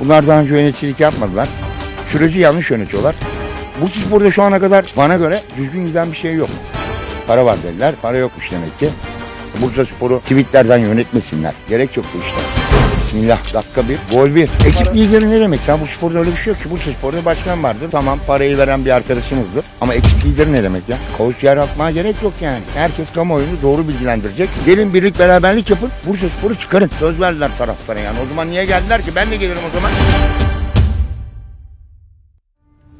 Bunlar daha önce yöneticilik yapmadılar. Süreci yanlış yönetiyorlar. Bu sporda şu ana kadar bana göre düzgün giden bir şey yok. Para var dediler. Para yokmuş demek ki. Bursa Spor'u tweetlerden yönetmesinler. Gerek yok bu işte. Bismillah dakika bir, gol bir. Ekip lideri ne demek ya? Bu sporda öyle bir şey yok ki. Bursa Spor'da başkan vardır. Tamam parayı veren bir arkadaşımızdır. Ama ekip lideri ne demek ya? Koğuş yer atmaya gerek yok yani. Herkes kamuoyunu doğru bilgilendirecek. Gelin birlik beraberlik yapın. Bursa Spor'u çıkarın. Söz verdiler taraftara yani. O zaman niye geldiler ki? Ben de gelirim o zaman.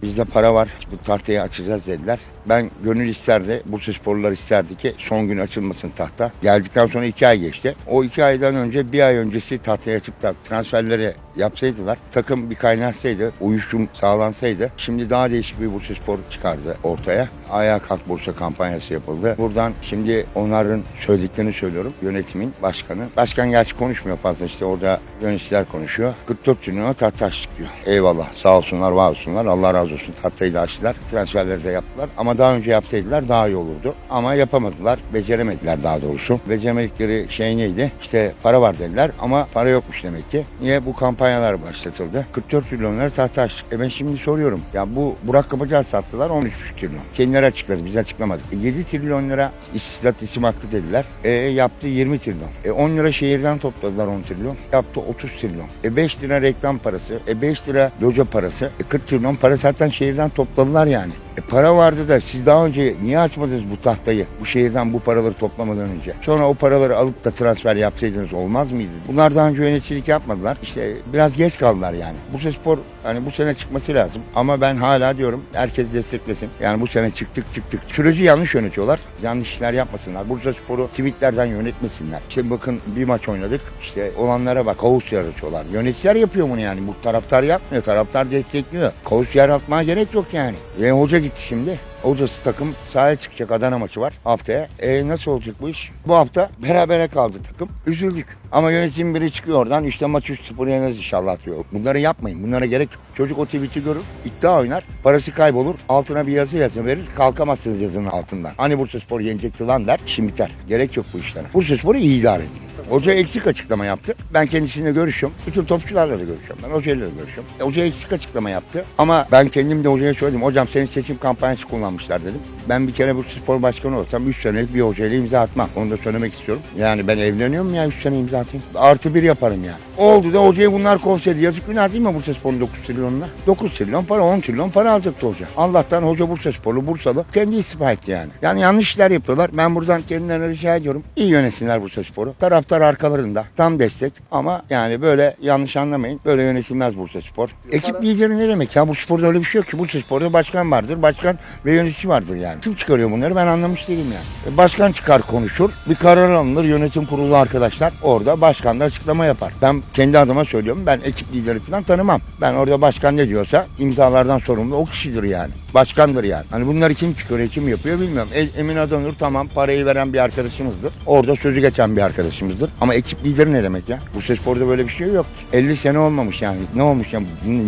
Bizde para var. Bu tahtayı açacağız dediler. Ben gönül isterdi. Bursa sporlular isterdi ki son gün açılmasın tahta. Geldikten sonra iki ay geçti. O iki aydan önce bir ay öncesi tahtayı açıp da transferleri yapsaydılar. Takım bir kaynaşsaydı, uyuşum sağlansaydı. Şimdi daha değişik bir Bursa Spor çıkardı ortaya. Ayağa kalk Bursa kampanyası yapıldı. Buradan şimdi onların söylediklerini söylüyorum. Yönetimin başkanı. Başkan gerçi konuşmuyor fazla işte orada yöneticiler konuşuyor. 44 trilyon tahta açtık diyor. Eyvallah sağ olsunlar var olsunlar Allah razı olsun. Tahtayı da açtılar. Transferleri de yaptılar. Ama daha önce yapsaydılar daha iyi olurdu. Ama yapamadılar. Beceremediler daha doğrusu. Beceremedikleri şey neydi? İşte para var dediler ama para yokmuş demek ki. Niye bu kampanyalar başlatıldı? 44 trilyon lira tahta açtık. E ben şimdi soruyorum. Ya bu Burak Kapacağız sattılar 13,5 trilyon. Kendileri açıkladı biz açıklamadık. E 7 trilyon lira istisnat isim hakkı dediler. E yaptı 20 trilyon. E 10 lira şehirden topladılar 10 trilyon. Yaptı 30 trilyon. E 5 lira reklam parası. E 5 lira loca parası. E 40 trilyon para zaten şehirden topladılar yani. E para vardı da siz daha önce niye açmadınız bu tahtayı? Bu şehirden bu paraları toplamadan önce. Sonra o paraları alıp da transfer yapsaydınız olmaz mıydı? Bunlar daha önce yöneticilik yapmadılar. İşte biraz geç kaldılar yani. Bu spor hani bu sene çıkması lazım. Ama ben hala diyorum herkes desteklesin. Yani bu sene çıktık çıktık. Süreci yanlış yönetiyorlar. Yanlış işler yapmasınlar. Bursa Spor'u tweetlerden yönetmesinler. İşte bakın bir maç oynadık. İşte olanlara bak kaos yaratıyorlar. Yöneticiler yapıyor bunu yani. Bu taraftar yapmıyor. Taraftar destekliyor. Kaos yaratmaya gerek yok yani. E, hoca gitti şimdi. Hocası takım sahaya çıkacak Adana maçı var haftaya. E nasıl olacak bu iş? Bu hafta berabere kaldı takım. Üzüldük. Ama yönetim biri çıkıyor oradan işte maç 3-0 yeneriz inşallah diyor. Bunları yapmayın. Bunlara gerek yok. Çocuk o tweet'i görür. iddia oynar. Parası kaybolur. Altına bir yazı yazı verir. Kalkamazsınız yazının altından. Hani Bursa Spor yenecekti lan der. İşim biter. Gerek yok bu işlere. Bursa Spor'u iyi idare edin. Hoca eksik açıklama yaptı. Ben kendisiyle görüşüyorum. Bütün topçularla da görüşüyorum. Ben hocayla da görüşüyorum. E, hoca eksik açıklama yaptı. Ama ben kendim de hocaya söyledim. Hocam senin seçim kampanyası kullanmışlar dedim. Ben bir kere bu spor başkanı olsam 3 senelik bir hocayla imza atmam. Onu da söylemek istiyorum. Yani ben evleniyorum ya 3 sene imza atayım. Artı bir yaparım yani. Oldu da hocayı bunlar kovsaydı. Yazık günah değil mi Bursa Spor'un 9 trilyonuna? 9 trilyon para 10 trilyon para alacaktı hoca. Allah'tan hoca Bursa Sporlu Bursalı kendi istifa etti yani. Yani yanlış işler yapıyorlar. Ben buradan kendilerine rica ediyorum. İyi yönetsinler Bursa Spor'u. Taraftar arkalarında. Tam destek. Ama yani böyle yanlış anlamayın. Böyle yönetilmez Bursa Spor. Ekip lideri ne demek ya? Bu sporda öyle bir şey yok ki. Bursa Spor'da başkan vardır. Başkan ve yönetici vardır yani. Kim çıkarıyor bunları ben anlamış değilim yani. E, Başkan çıkar konuşur. Bir karar alınır. Yönetim kurulu arkadaşlar orada başkan da açıklama yapar. Ben kendi adıma söylüyorum. Ben ekip lideri falan tanımam. Ben orada başkan ne diyorsa imzalardan sorumlu o kişidir yani. Başkandır yani. Hani bunları kim çıkarıyor, kim yapıyor bilmiyorum. E, Emin Adanur tamam parayı veren bir arkadaşımızdır. Orada sözü geçen bir arkadaşımızdır. Ama ekip lideri ne demek ya? Bu sporda böyle bir şey yok. 50 sene olmamış yani. Ne olmuş ya?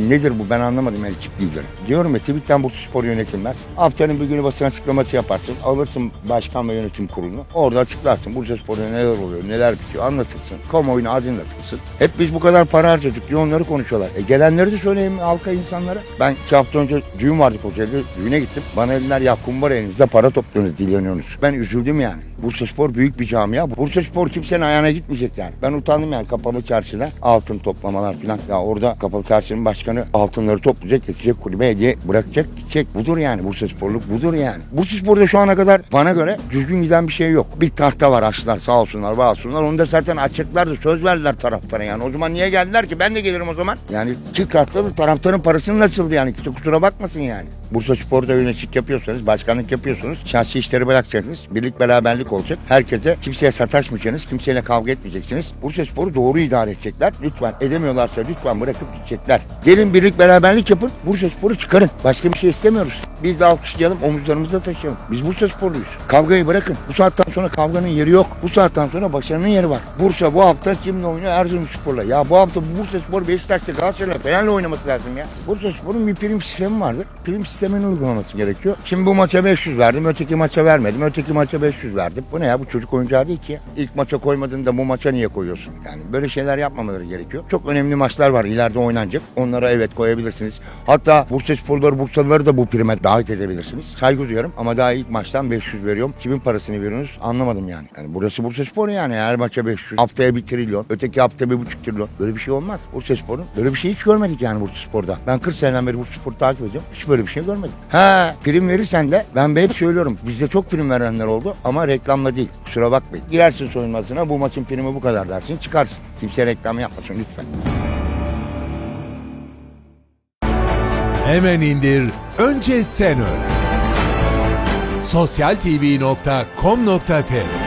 Nedir bu? Ben anlamadım ekip lideri. Diyorum ya tweetten bu spor yönetilmez. Haftanın bir günü basın açıklaması yaparsın. Alırsın başkan ve yönetim kurulunu. Orada açıklarsın. Bursa Spor'da neler oluyor, neler bitiyor anlatırsın. Kamuoyunu aydınlatırsın. Hep biz bu kadar para harcadık diye onları konuşuyorlar. E gelenleri de söyleyeyim halka insanlara. Ben iki hafta önce düğün vardı Kocaeli'de. Düğüne gittim. Bana dediler ya kumbara elinizde para topluyorsunuz, dileniyorsunuz. Ben üzüldüm yani. Bursa Spor büyük bir camia. Bursa Spor kimsenin ayağına gitmeyecek yani. Ben utandım yani kapalı çarşıda altın toplamalar falan. Ya orada kapalı çarşının başkanı altınları toplayacak, getirecek kulübe hediye bırakacak, gidecek. Budur yani Bursa Sporluk budur yani. Bursa Spor'da şu ana kadar bana göre düzgün giden bir şey yok. Bir tahta var açtılar sağ olsunlar var olsunlar. Onu da zaten açacaklardı söz verdiler taraftara yani. O zaman niye geldiler ki ben de gelirim o zaman. Yani iki katlı taraftarın parasını nasıldı yani. Kusura bakmasın yani. Bursa Spor'da yöneticilik yapıyorsanız, başkanlık yapıyorsunuz, şahsi işleri bırakacaksınız. Birlik beraberlik olacak. Herkese kimseye sataşmayacaksınız, kimseyle kavga etmeyeceksiniz. Bursa Spor'u doğru idare edecekler. Lütfen edemiyorlarsa lütfen bırakıp gidecekler. Gelin birlik beraberlik yapın, Bursa Spor'u çıkarın. Başka bir şey istemiyoruz. Biz de alkışlayalım, omuzlarımızda taşıyalım. Biz Bursa Sporluyuz. Kavgayı bırakın. Bu saatten sonra kavganın yeri yok. Bu saatten sonra başarının yeri var. Bursa bu hafta kimle oynuyor? Erzurumspor'la. Ya bu hafta Bursa Spor Beşiktaş'ta Galatasaray'la Fener'le oynaması lazım ya. Bursa Spor'un bir prim sistemi vardır. Prim sistemi sistemin uygulaması gerekiyor. Şimdi bu maça 500 verdim, öteki maça vermedim, öteki maça 500 verdim. Bu ne ya? Bu çocuk oyuncağı değil ki. İlk maça koymadın da bu maça niye koyuyorsun? Yani böyle şeyler yapmamaları gerekiyor. Çok önemli maçlar var ileride oynanacak. Onlara evet koyabilirsiniz. Hatta Bursa sporları, Bursalıları da bu prime davet edebilirsiniz. Saygı duyuyorum ama daha ilk maçtan 500 veriyorum. Kimin parasını veriyorsunuz anlamadım yani. Yani burası Bursa Spor yani her maça 500. Haftaya bir trilyon. Öteki hafta bir buçuk trilyon. Böyle bir şey olmaz. Bursa Spor'un. Böyle bir şey hiç görmedik yani Bursa Spor'da. Ben 40 seneden beri Bursa Spor'u takip ediyorum. Hiç böyle bir şey görmedim. Ha prim verirsen de ben hep söylüyorum. Bizde çok prim verenler oldu ama reklamla değil. Kusura bakmayın. Girersin soyunmasına bu maçın primi bu kadar dersin çıkarsın. Kimse reklam yapmasın lütfen. Hemen indir, önce sen öğren. Sosyaltv.com.tr